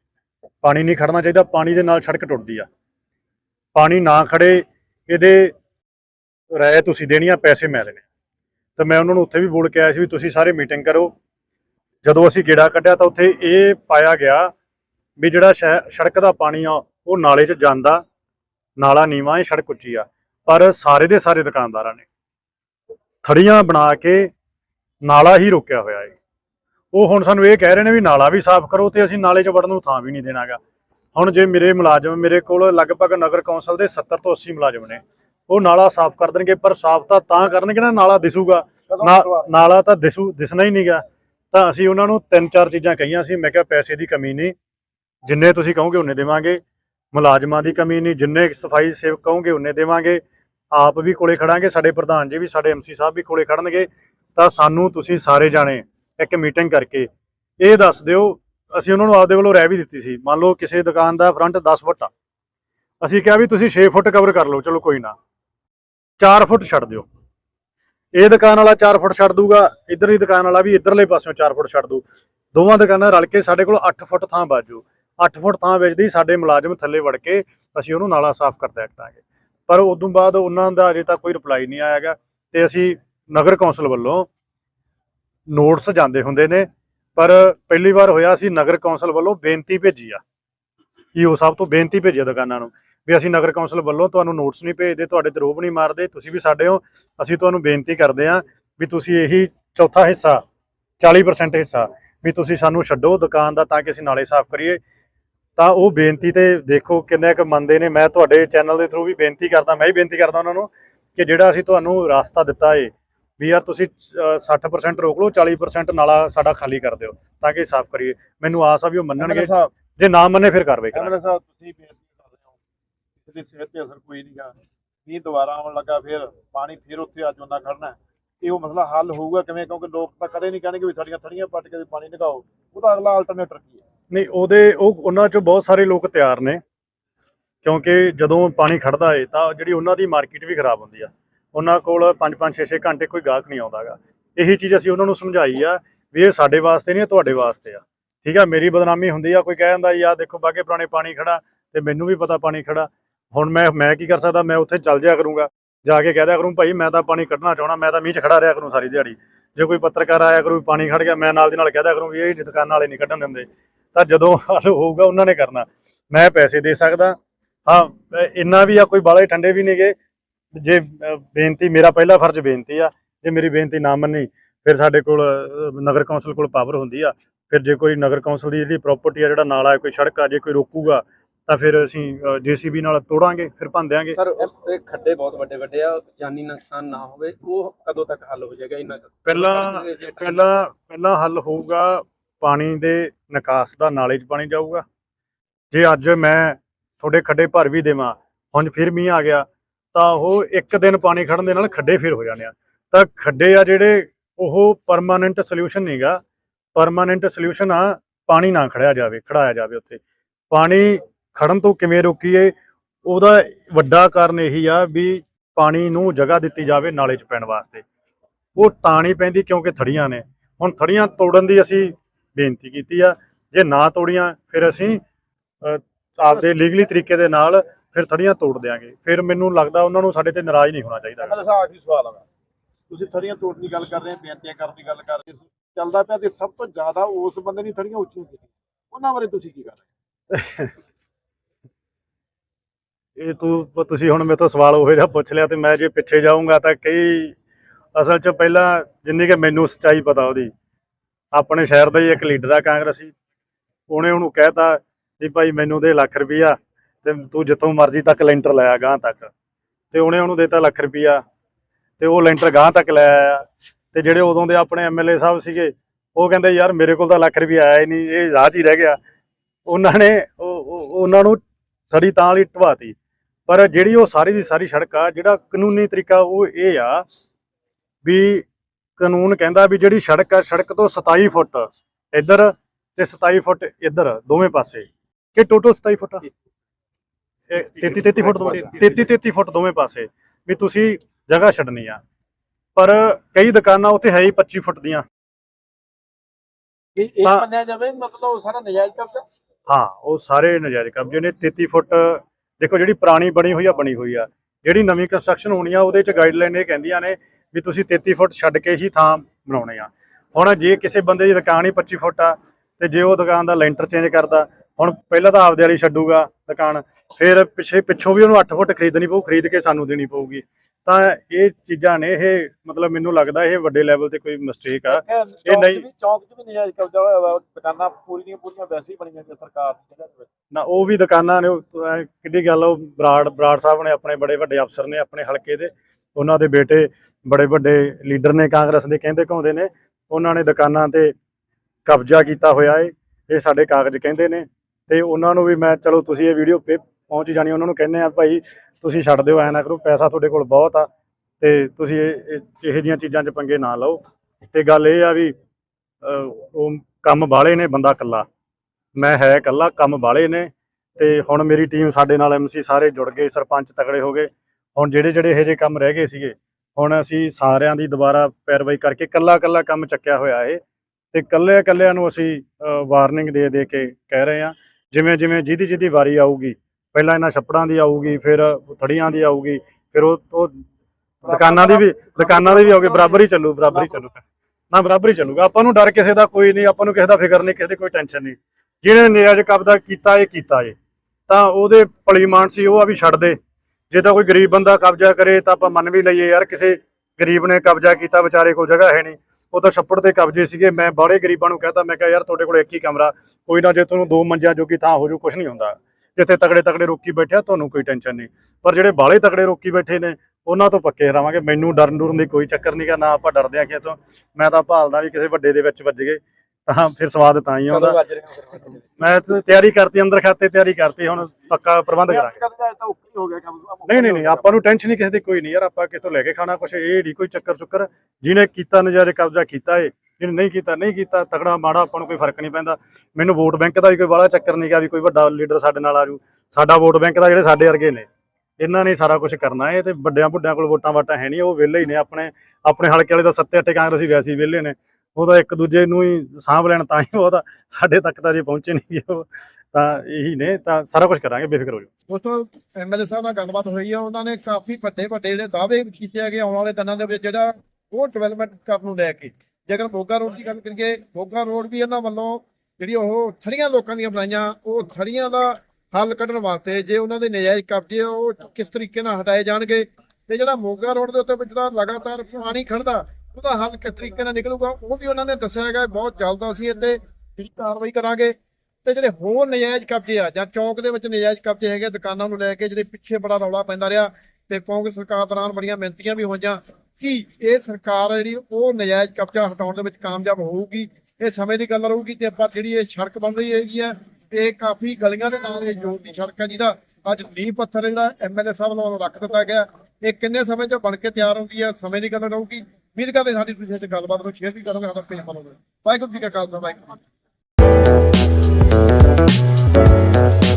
ਪਾਣੀ ਨਹੀਂ ਖੜਨਾ ਚਾਹੀਦਾ, ਪਾਣੀ ਦੇ ਨਾਲ ਸੜਕ ਟੁੱਟਦੀ ਆ। ਪਾਣੀ ਨਾ ਖੜੇ ਇਹਦੇ ਰਾਏ ਤੁਸੀਂ ਦੇਣੀ ਆ, ਪੈਸੇ ਮੈਂ ਦੇਣੇ। ਤਾਂ ਮੈਂ ਉਹਨਾਂ ਨੂੰ ਉੱਥੇ ਵੀ ਬੋਲ ਕੇ ਆਇਆ ਸੀ ਵੀ ਤੁਸੀਂ ਸਾਰੇ ਮੀਟਿੰਗ ਕਰੋ। ਜਦੋਂ ਅਸੀਂ ਗੇੜਾ ਕੱਢਿਆ ਤਾਂ ਉੱਥੇ ਇਹ ਪਾਇਆ ਗਿਆ ਵੀ ਜਿਹੜਾ ਸੜਕ ਦਾ ਪਾਣੀ ਆ ਉਹ ਨਾਲੇ 'ਚ ਜਾਂਦਾ ਨਾਲਾ ਨੀਵਾਂ ਹੈ ਸੜਕ ਉੱਚੀ ਆ। ਪਰ ਸਾਰੇ ਦੇ ਸਾਰੇ ਦੁਕਾਨਦਾਰਾਂ ਨੇ ਥੜੀਆਂ ਬਣਾ ਕੇ ਨਾਲਾ ਹੀ ਰੋਕਿਆ ਹੋਇਆ ਹੈ ਉਹ ਹੁਣ ਸਾਨੂੰ ਇਹ ਕਹਿ ਰਹੇ ਨੇ ਵੀ ਨਾਲਾ ਵੀ ਸਾਫ਼ ਕਰੋ ਤੇ ਅਸੀਂ ਨਾਲੇ 'ਚ ਵੜਨ ਨੂੰ ਥਾਂ ਵੀ ਨਹੀਂ ਦੇਣਾਗਾ ਹੁਣ ਜੇ ਮੇਰੇ ਮੁਲਾਜ਼ਮ ਮੇਰੇ ਕੋਲ ਲਗਭਗ ਨਗਰ ਕੌਂਸਲ ਦੇ 70 ਤੋਂ 80 ਮੁਲਾਜ਼ਮ ਨੇ ਉਹ ਨਾਲਾ ਸਾਫ਼ ਕਰ ਦੇਣਗੇ ਪਰ ਸਾਫ਼ ਤਾਂ ਤਾਂ ਕਰਨਗੇ ਨਾ ਨਾਲਾ ਦਿਸੂਗਾ। ਨਾਲਾ ਤਾਂ ਦਿਸੂ ਦਿਸਣਾ ਹੀ ਨਹੀਂਗਾ ਤਾਂ ਅਸੀਂ ਉਹਨਾਂ ਨੂੰ ਤਿੰਨ ਚਾਰ ਚੀਜ਼ਾਂ ਕਹੀਆਂ ਸੀ। ਮੈਂ ਕਿਹਾ ਪੈਸੇ ਦੀ ਕਮੀ ਨਹੀਂ। ਜਿੰਨੇ ਤੁਸੀਂ ਕਹੋਗੇ ਉਹਨੇ ਦੇਵਾਂਗੇ। ਮੁਲਾਜ਼ਮਾਂ ਦੀ ਕਮੀ ਨਹੀਂ। ਜਿੰਨੇ ਸਫ਼ਾਈ ਸੇਵਕ ਕਹੋਗੇ ਉਹਨੇ ਦੇਵਾਂਗੇ। ਆਪ ਵੀ ਕੋਲੇ ਖੜਾਂਗੇ। ਸਾਡੇ ਪ੍ਰਧਾਨ ਜੀ ਵੀ, ਸਾਡੇ ਐਮਸੀ ਸਾਹਿਬ ਵੀ ਕੋਲੇ ਖੜਨਗੇ। ਤਾਂ ਸਾਨੂੰ ਤੁਸੀਂ ਸਾਰੇ ਜਾਣੇ ਇੱਕ ਮੀਟਿੰਗ ਕਰਕੇ ਇਹ ਦੱਸ ਦਿਓ। ਅਸੀਂ ਉਹਨਾਂ ਨੂੰ ਆਪਦੇ ਵੱਲੋਂ ਰਹਿ ਵੀ ਦਿੱਤੀ ਸੀ। ਮੰਨ ਲਓ ਕਿਸੇ ਦੁਕਾਨ ਦਾ ਫਰੰਟ 10 ਫੁੱਟ ਆ। ਅਸੀਂ ਕਿਹਾ ਵੀ ਤੁਸੀਂ 6 ਫੁੱਟ ਕਵਰ ਕਰ ਲਓ। ਚਲੋ ਕੋਈ ਨਾ। 4 ਫੁੱਟ ਛੱਡ ਦਿਓ। ਇਹ ਦੁਕਾਨ ਵਾਲਾ 4 ਫੁੱਟ ਛੱਡ ਦੂਗਾ, ਇਧਰਲੀ ਦੁਕਾਨ ਵਾਲਾ ਵੀ ਇਧਰਲੇ ਪਾਸਿਓਂ 4 ਫੁੱਟ ਛੱਡ ਦੂ। ਦੋਵਾਂ ਦੁਕਾਨਾਂ ਰਲ ਕੇ ਸਾਡੇ ਕੋਲ 8 ਫੁੱਟ ਥਾਂ ਬਾਜੂ 8 ਫੁੱਟ ਥਾਂ ਵੇਚਦੀ ਸਾਡੇ ਮੁਲਾਜ਼ਮ ਥੱਲੇ ਵੜ ਕੇ ਅਸੀਂ ਉਹਨੂੰ ਨਾਲਾ ਸਾਫ਼ ਕਰਦਾ ਦਿਆ ਕਰਾਂਗੇ। ਪਰ ਉਦੋਂ ਬਾਅਦ ਉਹਨਾਂ ਦਾ ਅਜੇ ਤੱਕ ਕੋਈ ਰਿਪਲਾਈ ਨਹੀਂ ਆਇਆਗਾ ਤੇ ਅਸੀਂ ਨਗਰ ਕੌਂਸਲ ਵੱਲੋਂ ਨੋਟਸ ਜਾਂਦੇ ਹੁੰਦੇ ਨੇ, ਪਰ ਪਹਿਲੀ ਵਾਰ ਹੋਇਆ ਸੀ ਨਗਰ ਕੌਂਸਲ ਵੱਲੋਂ ਬੇਨਤੀ ਭੇਜੀ ਆ। ਈਓ ਸਾਹਿਬ ਤੋਂ ਬੇਨਤੀ ਭੇਜੀ ਦੁਕਾਨਾਂ ਨੂੰ। ਵੀ ਅਸੀਂ ਨਗਰ ਕੌਂਸਲ ਵੱਲੋਂ ਤੁਹਾਨੂੰ ਨੋਟਸ ਨਹੀਂ ਭੇਜਦੇ ਤੁਹਾਡੇ ਤੇ ਰੋਬ ਨਹੀਂ ਮਾਰਦੇ ਤੁਸੀਂ ਵੀ ਸਾਡੇ ਹੋ ਅਸੀਂ ਤੁਹਾਨੂੰ ਬੇਨਤੀ ਕਰਦੇ ਹਾਂ ਵੀ ਤੁਸੀਂ ਇਹੀ ਚੌਥਾ ਹਿੱਸਾ 40% ਹਿੱਸਾ ਵੀ ਤੁਸੀਂ ਸਾਨੂੰ ਛੱਡੋ ਦੁਕਾਨ ਦਾ ਤਾਂ ਕਿ ਅਸੀਂ ਨਾਲੇ ਸਾਫ਼ ਕਰੀਏ। ਤਾਂ ਉਹ ਬੇਨਤੀ ਤੇ ਦੇਖੋ ਕਿੰਨੇ ਕੁ ਮੰਨਦੇ ਨੇ ਮੈਂ ਤੁਹਾਡੇ ਚੈਨਲ ਦੇ ਥਰੂ ਵੀ ਬੇਨਤੀ ਕਰਦਾ ਮੈਂ ਵੀ ਬੇਨਤੀ ਕਰਦਾ ਉਹਨਾਂ ਨੂੰ ਕਿ ਜਿਹੜਾ ਅਸੀਂ ਤੁਹਾਨੂੰ ਰਾਸਤਾ ਦਿੱਤਾ ਏ ਵੀ ਯਾਰ ਤੁਸੀਂ ਅਹ, 60% ਰੋਕ ਲਓ 40% ਨਾਲਾ ਸਾਡਾ ਖਾਲੀ ਕਰ ਦਿਓ ਤਾਂ ਕਿ ਸਾਫ਼ ਕਰੀਏ। ਮੈਨੂੰ ਆਸ ਆ ਵੀ ਉਹ ਮੰਨਣਗੇ। ਜੇ ਨਾ ਮੰਨੇ ਫਿਰ ਕਾਰਵਾਈ ਕਰਾਂਗੇ। ਸਾਹਿਬ ਤੁਸੀਂ ਹੋ ਕਿਸੇ ਸਿਹਤ ਤੇ ਅਸਰ ਕੋਈ ਨਹੀਂਗਾ ਵੀ ਦੁਬਾਰਾ ਆਉਣ ਲੱਗਾ, ਫਿਰ ਪਾਣੀ ਫਿਰ ਉੱਥੇ ਅੱਜ ਉਹਨਾਂ ਖੜਨਾ ਹੈ। ਇਹ ਉਹ ਮਸਲਾ ਹੱਲ ਹੋਊਗਾ ਕਿਵੇਂ? ਕਿਉਂਕਿ ਲੋਕ ਤਾਂ ਕਦੇ ਨਹੀਂ ਕਹਿਣਗੇ ਵੀ ਸਾਡੀਆਂ ਥੜੀਆਂ ਪੱਟ ਕੇ ਪਾਣੀ ਨਿਕਾਓ। ਉਹਦਾ ਅਗਲਾ ਆਲਟਰਨੇਟਰ ਕੀ ਹੈ? ਨਹੀਂ, ਉਹਦੇ, ਉਹ ਉਹਨਾਂ ਚੋਂ ਬਹੁਤ ਸਾਰੇ ਲੋਕ ਤਿਆਰ ਨੇ। ਕਿਉਂਕਿ ਜਦੋਂ ਪਾਣੀ ਖੜਦਾ ਏ, ਤਾਂ ਜਿਹੜੀ ਉਹਨਾਂ ਦੀ ਮਾਰਕੀਟ ਵੀ ਖਰਾਬ ਹੁੰਦੀ ਆ। ਉਹਨਾਂ ਕੋਲ 5-5 6-6 ਘੰਟੇ ਕੋਈ ਗਾਹਕ ਨਹੀਂ ਆਉਂਦਾਗਾ ਇਹੀ ਚੀਜ਼ ਅਸੀਂ ਉਹਨਾਂ ਨੂੰ ਸਮਝਾਈ ਆ ਵੀ ਇਹ ਸਾਡੇ ਵਾਸਤੇ ਨਹੀਂ ਤੁਹਾਡੇ ਵਾਸਤੇ ਆ। ਠੀਕ ਆ, ਮੇਰੀ ਬਦਨਾਮੀ ਹੁੰਦੀ ਆ, ਕੋਈ ਕਹਿ ਜਾਂਦਾ ਯਾ ਦੇਖੋ, ਬਾਗੇ ਪੁਰਾਣੇ ਪਾਣੀ ਖੜਾ ਤੇ ਮੈਨੂੰ ਵੀ ਪਤਾ ਪਾਣੀ ਖੜਾ ਹੁਣ ਮੈਂ ਮੈਂ ਕੀ ਕਰ ਸਕਦਾ? ਮੈਂ ਉੱਥੇ ਚੱਲ ਜਿਆ ਕਰੂੰਗਾ। ਜਾ ਕੇ ਕਹਿ ਦਿਆ ਕਰੂੰ, ਭਾਈ, ਮੈਂ ਤਾਂ ਪਾਣੀ ਕੱਢਣਾ ਚਾਹਣਾ ਮੈਂ ਤਾਂ ਮੀਂਹ 'ਚ ਖੜਾ ਰਿਹਾ ਕਰੂੰ ਸਾਰੀ ਦਿਹਾੜੀ। ਜੇ ਕੋਈ ਪੱਤਰਕਾਰ ਆਇਆ ਕਰੂ ਵੀ ਪਾਣੀ ਖੜ ਗਿਆ, ਮੈਂ ਨਾਲ ਦੀ ਨਾਲ ਕਹਿ ਦਿਆ ਕਰੂੰ ਵੀ ਇਹ ਦੁਕਾਨਾਂ ਵਾਲੇ ਨਹੀਂ ਕੱਢਣ ਦਿੰਦੇ। ਤਾਂ ਜਦੋਂ ਹੱਲ ਹੋਊਗਾ, ਉਹਨਾਂ ਨੇ ਕਰਨਾ। ਮੈਂ ਪੈਸੇ ਦੇ ਸਕਦਾ। ਹਾਂ ਇੰਨਾ ਵੀ ਆ, ਕੋਈ ਬਾਲੇ ਠੰਡੇ ਵੀ ਨਹੀਂਗੇ। ਜੇ ਬੇਨਤੀ, ਮੇਰਾ ਪਹਿਲਾ ਫਰਜ਼ ਬੇਨਤੀ ਆ, ਜੇ ਮੇਰੀ ਬੇਨਤੀ ਨਾ ਮੰਨੀ, ਫਿਰ ਸਾਡੇ ਕੋਲ ਨਗਰ ਕੌਂਸਲ ਕੋਲ ਪਾਵਰ ਹੁੰਦੀ ਆ। ਫਿਰ ਜੇ ਕੋਈ ਨਗਰ ਕੌਂਸਲ ਦੀ ਜਿਹੜੀ ਪ੍ਰਾਪਰਟੀ ਆ, ਜਿਹੜਾ ਨਾਲ ਹੈ ਕੋਈ ਸੜਕ ਆ, ਜੇ ਕੋਈ ਰੋਕੂਗਾ ਤਾਂ ਫਿਰ ਅਸੀਂ ਜੀਸੀਬੀ ਨਾਲ ਤੋੜਾਂਗੇ ਫਿਰ ਭੰਦਿਆਂਗੇ ਸਰ ਉਸ ਤੇ ਖੱਡੇ ਬਹੁਤ ਵੱਡੇ ਵੱਡੇ ਆ ਜਾਨੀ ਨੁਕਸਾਨ ਨਾ ਹੋਵੇ ਉਹ ਕਦੋਂ ਤੱਕ ਹੱਲ ਹੋ ਜਾਏਗਾ ਇਹਨਾਂ ਪਹਿਲਾਂ ਪਹਿਲਾਂ ਪਹਿਲਾਂ ਹੱਲ ਹੋਊਗਾ ਪਾਣੀ ਦੇ ਨਿਕਾਸ ਦਾ ਨਾਲੇ 'ਚ ਪਾਣੀ ਜਾਊਗਾ। ਜੇ ਅੱਜ ਮੈਂ ਤੁਹਾਡੇ ਖੱਡੇ ਭਰ ਵੀ ਦੇਵਾਂ ਹੁਣ ਫਿਰ ਮੀਂਹ ਆ ਗਿਆ ਤਾਂ ਉਹ ਇੱਕ ਦਿਨ ਪਾਣੀ ਖੜਨ ਦੇ ਨਾਲ ਖੱਡੇ ਫਿਰ ਹੋ ਜਾਣੇ ਆ। ਤਾਂ ਖੱਡੇ ਆ ਜਿਹੜੇ ਉਹ ਪਰਮਾਨੈਂਟ ਸੋਲੂਸ਼ਨ ਨਹੀਂਗਾ ਪਰਮਾਨੈਂਟ ਸੋਲੂਸ਼ਨ ਆ ਪਾਣੀ ਨਾ ਖੜਿਆ ਜਾਵੇ ਖੜਾਇਆ ਜਾਵੇ ਉੱਥੇ। ਪਾਣੀ ਖੜਨ ਤੋਂ ਕਿਵੇਂ ਰੋਕੀਏ? ਉਹਦਾ ਵੱਡਾ ਕਾਰਨ ਇਹੀ ਆ ਵੀ ਪਾਣੀ ਨੂੰ ਜਗ੍ਹਾ ਦਿੱਤੀ ਜਾਵੇ ਨਾਲੇ 'ਚ ਪੈਣ ਵਾਸਤੇ। ਉਹ ਤਾਂ ਨਹੀਂ ਪੈਂਦੀ ਕਿਉਂਕਿ ਥੜੀਆਂ ਨੇ। ਹੁਣ ਥੜੀਆਂ ਤੋੜਨ ਦੀ ਅਸੀਂ ਬੇਨਤੀ ਕੀਤੀ ਆ। ਜੇ ਨਾ ਤੋੜੀਆਂ ਫਿਰ ਅਸੀਂ ਆਪਦੇ ਲੀਗਲੀ ਤਰੀਕੇ ਦੇ ਨਾਲ ਫਿਰ ਥੜੀਆਂ ਤੋੜ ਦਿਆਂਗੇ। ਫਿਰ ਮੈਨੂੰ ਲੱਗਦਾ ਉਹਨਾਂ ਨੂੰ ਸਾਡੇ ਤੇ ਨਾਰਾਜ਼ ਨਹੀਂ ਹੋਣਾ ਚਾਹੀਦਾ। ਐਮਐਲਏ ਸਾਹਿਬ ਆਖਰੀ ਸਵਾਲ ਆ ਤੁਸੀਂ ਥੜੀਆਂ ਤੋੜਨ ਦੀ ਗੱਲ ਕਰ ਰਹੇ ਹੋ ਬੇਨਤੀਆਂ ਕਰਨ ਦੀ ਗੱਲ ਕਰ ਰਹੇ ਹੋ। ਚੱਲਦਾ ਪਿਆ ਤੇ ਸਭ ਤੋਂ ਜ਼ਿਆਦਾ ਉਸ ਬੰਦੇ ਨੇ ਥੜੀਆਂ ਉੱਚੀਆਂ ਕੀਤੀਆਂ। ਉਹਨਾਂ ਬਾਰੇ ਤੁਸੀਂ ਕੀ ਕਰ ਰਹੇ ਇਹ ਤੂੰ, ਤੁਸੀਂ ਹੁਣ ਮੇਰੇ ਤੋਂ ਸਵਾਲ ਉਹੋ ਜਿਹਾ ਪੁੱਛ ਲਿਆ ਤੇ ਮੈਂ ਜੇ ਪਿੱਛੇ ਜਾਊਂਗਾ ਤਾਂ ਕਈ ਅਸਲ 'ਚ ਪਹਿਲਾਂ ਜਿੰਨੀ ਕਿ ਮੈਨੂੰ ਸੱਚਾਈ ਪਤਾ ਉਹਦੀ, ਆਪਣੇ ਸ਼ਹਿਰ ਦਾ ਹੀ ਇੱਕ ਲੀਡਰ ਆ ਕਾਂਗਰਸੀ, ਉਹਨੇ ਉਹਨੂੰ ਕਹਿਤਾ ਵੀ ਭਾਈ ਮੈਨੂੰ ਦੇ ਲੱਖ ਰੁਪਈਆ ਤੇ ਤੂੰ ਜਿੱਥੋਂ ਮਰਜ਼ੀ ਤੱਕ ਲੈਂਟਰ ਲਾਇਆ ਗਾਂ ਤੱਕ, ਤੇ ਉਹਨੇ ਉਹਨੂੰ ਦੇਤਾ ਲੱਖ ਰੁਪਈਆ, ਤੇ ਉਹ ਲੈਂਟਰ ਗਾਂ ਤੱਕ ਲੈ ਆਇਆ, ਤੇ ਜਿਹੜੇ ਉਦੋਂ ਦੇ ਆਪਣੇ ਐਮਐਲਏ ਸਾਹਿਬ ਸੀਗੇ, ਉਹ ਕਹਿੰਦੇ ਯਾਰ ਮੇਰੇ ਕੋਲ ਤਾਂ ਲੱਖ ਰੁਪਈਆ ਆਇਆ ਹੀ ਨਹੀਂ, ਇਹ ਰਾਹ 'ਚ ਹੀ ਰਹਿ ਗਿਆ, ਉਹਨਾਂ ਨੇ ਉਹ- ਉਹਨਾਂ ਨੂੰ ਥੜੀ ਤਾਂ ਲਈ ਢਵਾਤੀ ਪਰ ਜਿਹੜੀ ਉਹ ਸਾਰੀ ਦੀ ਸਾਰੀ ਸੜਕ ਆ ਜਿਹੜਾ ਕਾਨੂੰਨੀ ਤਰੀਕਾ ਉਹ ਇਹ ਆ ਵੀ ਕਾਨੂੰਨ ਕਹਿੰਦਾ ਵੀ ਜਿਹੜੀ ਸੜਕ ਆ ਸੜਕ ਤੋਂ 27 ਫੁੱਟ ਇੱਧਰ ਤੇ 27 ਫੁੱਟ ਇੱਧਰ ਦੋਵੇਂ ਪਾਸੇ। ਕਿ ਟੋਟਲ 27 ਫੁੱਟ ਆ? ਇਹ 33 33 ਫੁੱਟ ਦੋਵੇਂ 33 33 ਫੁੱਟ ਦੋਵੇਂ ਪਾਸੇ ਵੀ ਤੁਸੀਂ ਜਗ੍ਹਾ ਛੱਡਣੀ ਆ। ਪਰ ਕਈ ਦੁਕਾਨਾਂ ਉੱਥੇ ਹੈ ਹੀ 25 ਫੁੱਟ ਦੀਆਂ। ਇਹ ਮੰਨਿਆ ਜਾਵੇ ਮਤਲਬ ਸਾਰਾ ਨਜਾਇਜ਼ ਕਬਜ਼ਾ? ਹਾਂ ਉਹ ਸਾਰੇ ਨਜਾਇਜ਼ ਕਬਜ਼ੇ ਨੇ। 33 ਫੁੱਟ ਦੇਖੋ ਜਿਹੜੀ ਪੁਰਾਣੀ ਬਣੀ ਹੋਈ ਆ, ਬਣੀ ਹੋਈ ਆ। ਜਿਹੜੀ ਨਵੀਂ ਕੰਸਟਰਕਸ਼ਨ ਹੋਣੀ ਆ, ਉਹਦੇ ਚ ਗਾਈਡਲਾਈਨ ਇਹ ਕਹਿੰਦੀਆਂ ਨੇ ਵੀ ਤੁਸੀਂ 33 ਫੁੱਟ ਛੱਡ ਕੇ ਹੀ ਥਾਂ ਬਣਾਉਣੇ ਆ। ਹੁਣ ਜੇ ਕਿਸੇ ਬੰਦੇ ਦੀ ਦੁਕਾਨ ਹੀ 25 ਫੁੱਟ ਆ, ਤੇ ਜੇ ਉਹ ਦੁਕਾਨ ਦਾ ਲੈਂਟਰ ਚੇਂਜ ਕਰਦਾ, ਹੁਣ ਪਹਿਲਾਂ ਤਾਂ ਆਪਦੇ ਵਾਲੀ ਛੱਡੂਗਾ ਦੁਕਾਨ, ਫਿਰ ਪਿੱਛੇ, ਪਿੱਛੋਂ ਵੀ ਉਹਨੂੰ 8 ਫੁੱਟ ਖਰੀਦਣੀ ਪਊ, ਖਰੀਦ ਕੇ ਸਾਨੂੰ ਦੇਣੀ ਪਊਗੀ। ਤਾਂ ਇਹ ਚੀਜ਼ਾਂ ਨੇ ਇਹ ਮਤਲਬ ਮੈਨੂੰ ਲੱਗਦਾ ਇਹ ਵੱਡੇ ਲੈਵਲ ਤੇ ਕੋਈ ਮਿਸਟੇਕ ਆ। ਇਹ ਨਹੀਂ- ਚੌਂਕ 'ਚ ਵੀ ਨਜਾਇਜ਼ ਕਬਜ਼ਾ ਹੋਇਆ ਦੁਕਾਨਾਂ ਪੂਰੀਆਂ ਪੂਰੀਆਂ ਵੈਸੇ ਹੀ ਬਣੀਆਂ ਨੇ ਸਰਕਾਰ ਦੀ ਜਗ੍ਹਾ ਵਿੱਚ। ਨਾ ਉਹ ਵੀ ਦੁਕਾਨਾਂ ਨੇ ਕਿੱਡੀ ਗੱਲ ਉਹ ਬਰਾੜ ਬਰਾੜ ਸਾਹਿਬ ਨੇ ਆਪਣੇ ਬੜੇ ਵੱਡੇ ਅਫਸਰ ਨੇ ਆਪਣੇ ਹਲਕੇ ਦੇ ਉਹਨਾਂ ਦੇ ਬੇਟੇ ਬੜੇ ਵੱਡੇ ਲੀਡਰ ਨੇ ਕਾਂਗਰਸ ਦੇ ਕਹਿੰਦੇ ਕਹਾਉਂਦੇ ਨੇ ਉਹਨਾਂ ਨੇ ਦੁਕਾਨਾਂ ਤੇ ਕਬਜ਼ਾ ਕੀਤਾ ਹੋਇਆ ਏ ਇਹ ਸਾਡੇ ਕਾਗਜ਼ ਕਹਿੰਦੇ ਨੇ ਤੇ ਉਹਨਾਂ ਨੂੰ ਵੀ ਮੈਂ ਚਲੋ ਤੁਸੀਂ ਇਹ ਵੀਡੀਓ ਪਹੁੰਚ ਜਾਣੀ ਉਹਨਾਂ ਨੂੰ ਕਹਿੰਦੇ ਆ ਭਾਈ ਤੁਸੀਂ ਛੱਡ ਦਿਓ, ਐ ਨਾ ਕਰੋ, ਪੈਸਾ ਤੁਹਾਡੇ ਕੋਲ ਬਹੁਤ ਆ ਤੇ ਤੁਸੀਂ ਇਹ, ਇਹੋ ਜਿਹੀਆਂ ਚੀਜ਼ਾਂ 'ਚ ਪੰਗੇ ਨਾ ਲਓ। ਤੇ ਗੱਲ ਇਹ ਆ ਵੀ ਉਹ ਕੰਮ ਬਾਲੇ ਨੇ, ਬੰਦਾ ਇਕੱਲਾ। ਮੈਂ ਹੈ ਇਕੱਲਾ, ਕੰਮ ਬਾਲੇ ਨੇ ਤੇ ਹੁਣ ਮੇਰੀ ਟੀਮ ਸਾਡੇ ਨਾਲ ਐਮਸੀ ਸਾਰੇ ਜੁੜ ਗਏ, ਸਰਪੰਚ ਤਕੜੇ ਹੋ ਗਏ। ਹੁਣ ਜਿਹੜੇ ਜਿਹੜੇ ਇਹੋ ਜਿਹੇ ਕੰਮ ਰਹਿ ਗਏ ਸੀਗੇ, ਹੁਣ ਅਸੀਂ ਸਾਰਿਆਂ ਦੀ ਦੁਬਾਰਾ ਪੈਰਵਾਈ ਕਰਕੇ ਕੱਲਾ ਕੱਲਾ ਕੰਮ ਚੱਕਿਆ ਹੋਇਆ ਇਹ। ਤੇ ਕੱਲੇ ਕੱਲਿਆਂ ਨੂੰ ਅਸੀਂ ਵਾਰਨਿੰਗ ਦੇ ਦੇ ਕੇ ਕਹਿ ਰਹੇ ਹਾਂ, ਜਿਵੇਂ ਜਿਵੇਂ ਜਿਹਦੀ ਜਿਹਦੀ ਵਾਰੀ ਆਊਗੀ ਪਹਿਲਾਂ ਇਹਨਾਂ ਛੱਪੜਾਂ ਦੀ ਆਊਗੀ ਫਿਰ ਥੜੀਆਂ ਦੀ ਆਊਗੀ ਫਿਰ ਉਹ ਉਹ ਦੁਕਾਨਾਂ ਦੀ ਵੀ ਦੁਕਾਨਾਂ ਦੀ ਵੀ ਆਊਗੀ ਬਰਾਬਰ ਹੀ ਚੱਲੂ ਬਰਾਬਰ ਹੀ ਚੱਲੂਗਾ ਨਾ ਬਰਾਬਰ ਹੀ ਚੱਲੂਗਾ। ਆਪਾਂ ਨੂੰ ਡਰ ਕਿਸੇ ਦਾ ਕੋਈ ਨਹੀਂ ਆਪਾਂ ਨੂੰ ਕਿਸੇ ਦਾ ਫਿਕਰ ਨਹੀਂ ਕਿਸੇ ਦੀ ਕੋਈ ਟੈਨਸ਼ਨ ਨਹੀਂ। ਜਿਹਨੇ ਨਿਆਜ ਕਬਜ਼ਾ ਕੀਤਾ ਇਹ ਕੀਤਾ ਏ। ਤਾਂ ਉਹਦੇ ਪਲੀਮਾਨ ਸੀ ਉਹ ਆ ਵੀ ਛੱਡ ਦੇ। ਜੇ ਤਾਂ ਕੋਈ ਗਰੀਬ ਬੰਦਾ ਕਬਜ਼ਾ ਕਰੇ ਤਾਂ ਆਪਾਂ ਮੰਨ ਵੀ ਲਈਏ ਯਾਰ ਕਿਸੇ ਗਰੀਬ ਨੇ ਕਬਜ਼ਾ ਕੀਤਾ ਵਿਚਾਰੇ ਕੋਲ ਜਗ੍ਹਾ ਹੈ ਨਹੀਂ। ਉਹ ਤਾਂ ਛੱਪੜ ਤੇ ਕਬਜ਼ੇ ਸੀਗੇ। ਮੈਂ ਬਾੜੇ ਗਰੀਬਾਂ ਨੂੰ ਕਹਤਾ ਮੈਂ ਕਿਹਾ ਯਾਰ ਤੁਹਾਡੇ ਕੋਲ ਇੱਕ ਹੀ ਕਮਰਾ। ਕੋਈ ਨਾ ਜੇ ਤੁਹਾਨੂੰ ਦੋ ਮੰਜਿਆਂ ਜੋਗੀ ਥਾਂ ਹੋ ਜੂ ਕੁਝ ਨਹੀਂ ਹੁੰਦਾ। ਜਿੱਥੇ ਤਗੜੇ ਤਗੜੇ ਰੋਕੀ ਬੈਠਿਆ ਤੁਹਾਨੂੰ ਕੋਈ ਟੈਨਸ਼ਨ ਨਹੀਂ। ਪਰ ਜਿਹੜੇ ਬਾਲੇ ਤਗੜੇ ਰੋਕੀ ਬੈਠੇ ਨੇ ਉਹਨਾਂ ਤੋਂ ਪੱਕੇ ਰਵਾਂਗੇ। ਮੈਨੂੰ ਡਰਨ ਡੁਰਨ ਦੀ ਕੋਈ ਚੱਕਰ ਨਹੀਂਗਾ ਨਾ ਆਪਾਂ ਡਰਦੇ ਆ ਕਿਸੇ ਤੋਂ ਮੈਂ ਤਾਂ ਭਾਲਦਾ ਵੀ ਕਿਸੇ ਵੱਡੇ ਦੇ ਵਿੱਚ ਵੱਜ ਗਏ ਤਾਂ ਫਿਰ ਸਵਾਦ ਤਾਂ ਹੀ ਆਉਂਦਾ। ਮੈਂ ਤਾਂ ਤਿਆਰੀ ਕਰਤੀ ਅੰਦਰ ਖਾਤੇ ਤਿਆਰੀ ਕਰਤੀ ਹੁਣ ਪੱਕਾ ਪ੍ਰਬੰਧ ਕਰਾਂਗੇ। ਕਬਜ਼ਾ ਤਾਂ ਉੱਕੀ ਹੋ ਗਿਆ ਕੰਮ ਨਹੀਂ ਨਹੀਂ ਨਹੀਂ ਆਪਾਂ ਨੂੰ ਟੈਨਸ਼ਨ ਨਹੀਂ ਕਿਸੇ ਦੀ ਕੋਈ ਨਹੀਂ ਯਾਰ ਆਪਾਂ ਕਿਸੇ ਤੋਂ ਲੈ ਕੇ ਖਾਣਾ ਕੁਛ ਇਹ ਨਹੀਂ ਕੋਈ ਚੱਕਰ ਚੁੱਕਰ ਜਿਹਨੇ ਕੀਤਾ ਨਜਾਇਜ਼ ਕਬਜ਼ਾ ਕੀਤਾ ਏ ਜਿਹਨੇ ਨਹੀਂ ਕੀਤਾ ਨਹੀਂ ਕੀਤਾ, ਤਕੜਾ ਮਾੜਾ ਆਪਾਂ ਨੂੰ ਕੋਈ ਫ਼ਰਕ ਨਹੀਂ ਪੈਂਦਾ। ਮੈਨੂੰ ਵੋਟ ਬੈਂਕ ਦਾ ਵੀ ਕੋਈ ਬਾਹਲਾ ਚੱਕਰ ਨਹੀਂ ਗਾ ਵੀ ਕੋਈ ਵੱਡਾ ਲੀਡਰ ਸਾਡੇ ਨਾਲ ਆ ਸਾਡਾ ਵੋਟ ਬੈਂਕ ਦਾ ਜਿਹੜੇ ਸਾਡੇ ਵਰਗੇ ਨੇ, ਇਹਨਾਂ ਨੇ ਸਾਰਾ ਕੁਝ ਕਰਨਾ ਹੈ। ਤੇ ਵੱਡਿਆਂ ਵੱਡਿਆਂ ਕੋਲ ਵੋਟਾਂ ਵਾਟਾਂ ਹੈ ਨਹੀਂ, ਉਹ ਵਿਹਲੇ ਹੀ ਨੇ ਆਪਣੇ ਆਪਣੇ ਹਲਕੇ ਵਾਲੇ ਤਾਂ ਸੱਤੇ ਅੱਠੇ ਕਾਂਗਰਸੀ ਵੈਸੀ ਵਿਹਲੇ ਨੇ। ਉਹ ਤਾਂ ਇੱਕ ਦੂਜੇ ਨੂੰ ਹੀ ਸਾਂਭ ਲੈਣ ਤਾਂ ਹੀ ਉਹ ਤਾਂ ਸਾਡੇ ਤੱਕ ਤਾਂ ਜੇ ਪਹੁੰਚੇ ਨਹੀਂ ਉਹ, ਤਾਂ ਇਹੀ ਨੇ, ਤਾਂ ਸਾਰਾ ਕੁਝ ਕਰਾਂਗੇ, ਬੇਫਿਕਰ ਹੋ ਜਾਓ। ਦੋਸਤੋ ਐਮਐਲਏ ਸਾਹਿਬ ਨਾਲ ਗੱਲਬਾਤ ਹੋਈ ਆ, ਉਹਨਾਂ ਨੇ ਕਾਫੀ ਵੱਡੇ ਵੱਡੇ ਜਿਹੜੇ ਦਾਅਵੇ ਕੀਤੇ ਹੈਗੇ ਆਉਣ ਵਾਲੇ ਦਿਨਾਂ ਦੇ ਵਿੱਚ, ਜਿਹੜਾ ਉਹ ਡਿਵੈਲਪਮੈਂਟ ਕਰਨ ਨੂੰ ਲੈ ਕੇ। ਜੇਕਰ ਮੋਗਾ ਰੋਡ ਦੀ ਗੱਲ ਕਰੀਏ ਮੋਗਾ ਰੋਡ ਵੀ ਇਹਨਾਂ ਵੱਲੋਂ ਜਿਹੜੀ ਉਹ ਥੜੀਆਂ ਲੋਕਾਂ ਦੀਆਂ ਬਣਾਈਆਂ ਉਹ ਥੜੀਆਂ ਦਾ ਹੱਲ ਕੱਢਣ ਵਾਸਤੇ ਜੇ ਉਹਨਾਂ ਦੇ ਨਜਾਇਜ਼ ਕਬਜ਼ੇ ਆ, ਉਹ ਕਿਸ ਤਰੀਕੇ ਨਾਲ ਹਟਾਏ ਜਾਣਗੇ? ਤੇ ਜਿਹੜਾ ਮੋਗਾ ਰੋਡ ਦੇ ਉੱਤੇ ਜਿਹੜਾ ਲਗਾਤਾਰ ਪਾਣੀ ਖੜਦਾ ਉਹਦਾ ਹੱਲ ਕਿਸ ਤਰੀਕੇ ਨਾਲ ਨਿਕਲੂਗਾ? ਉਹ ਵੀ ਉਹਨਾਂ ਨੇ ਦੱਸਿਆ ਹੈਗਾ ਬਹੁਤ ਜਲਦ ਅਸੀਂ ਇੱਥੇ ਜਿਹੜੀ ਕਾਰਵਾਈ ਕਰਾਂਗੇ। ਤੇ ਜਿਹੜੇ ਹੋਰ ਨਜਾਇਜ਼ ਕਬਜ਼ੇ ਆ ਜਾਂ ਚੌਂਕ ਦੇ ਵਿੱਚ ਨਜਾਇਜ਼ ਕਬਜ਼ੇ ਹੈਗੇ ਦੁਕਾਨਾਂ ਨੂੰ ਲੈ ਕੇ ਜਿਹੜੇ ਪਿੱਛੇ ਬੜਾ ਰੌਲਾ ਪੈਂਦਾ ਰਿਹਾ ਤੇ ਕਾਂਗਰਸ ਸਰਕਾਰ ਦੌਰਾਨ ਬੜੀਆਂ ਮਿਹਨਤੀਆਂ ਵੀ ਹੋਈਆਂ। ਕਿ ਇਹ ਸਰਕਾਰ ਜਿਹੜੀ ਉਹ ਨਜਾਇਜ਼ ਕਬਜ਼ਾ ਹਟਾਉਣ ਦੇ ਵਿੱਚ ਕਾਮਯਾਬ ਹੋਊਗੀ, ਇਹ ਸਮੇਂ ਦੀ ਗੱਲ ਰਹੂਗੀ ਤੇ ਪਰ ਜਿਹੜੀ ਇਹ ਸੜਕ ਬਣ ਰਹੀ ਹੈਗੀ ਹੈ, ਇਹ ਕਾਫੀ ਗਲੀਆਂ ਦੇ ਨਾਲ ਇਹ ਜੋੜ ਦੀ ਸੜਕ ਹੈ ਜਿਹਦਾ ਅੱਜ ਨੀਂਹ ਪੱਥਰ ਜਿਹੜਾ ਐਮਐਲਏ ਸਾਹਿਬ ਵੱਲੋਂ ਰੱਖ ਦਿੱਤਾ ਗਿਆ ਇਹ ਕਿੰਨੇ ਸਮੇਂ 'ਚ ਬਣ ਕੇ ਤਿਆਰ ਹੁੰਦੀ ਹੈ, ਸਮੇਂ ਦੀ ਗੱਲ ਰਹੂਗੀ। ਉਮੀਦ ਕਰਦੇ ਸਾਡੀ ਤੁਸੀਂ ਇਸ ਗੱਲਬਾਤ ਨੂੰ ਸ਼ੇਅਰ ਵੀ ਕਰੋਗੇ, ਸਾਡਾ ਪੇਜ ਫੋਲੋ ਕਰੋ ਵਾਹਿਗੁਰੂ ਜੀ ਕਾ ਖਾਲਸਾ, ਵਾਹਿਗੁਰੂ ਜੀ